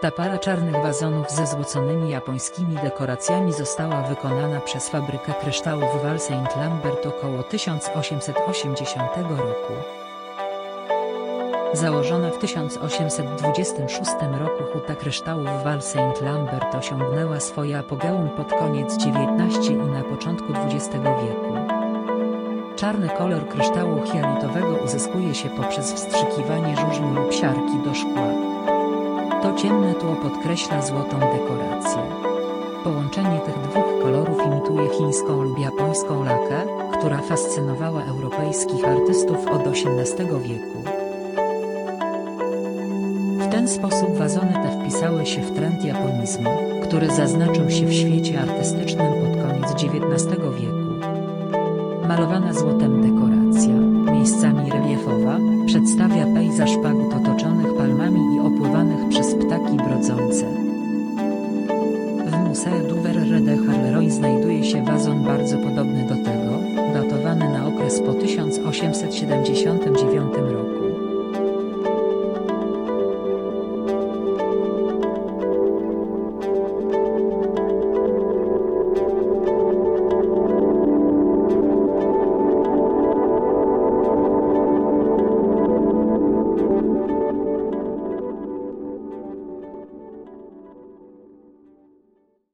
Ta para czarnych wazonów ze złoconymi japońskimi dekoracjami została wykonana przez fabrykę kryształów Val Saint Lambert około 1880 roku. Założona w 1826 roku huta kryształów Val Saint Lambert osiągnęła swoje apogeum pod koniec XIX i na początku XX wieku. Czarny kolor kryształu hialitowego uzyskuje się poprzez wstrzykiwanie żużlu lub siarki do szkła. To ciemne tło podkreśla złotą dekorację. Połączenie tych dwóch kolorów imituje chińską lub japońską lakę, która fascynowała europejskich artystów od XVIII wieku. W ten sposób wazony te wpisały się w trend japonizmu, który zaznaczył się w świecie artystycznym pod koniec XIX wieku. Malowana złotem dekoracja, miejscami reliefowa, przedstawia pejzaż pagód otoczonych W Musée du Verre de Charleroi znajduje się wazon bardzo podobny do tego, datowany na okres po 1879 roku.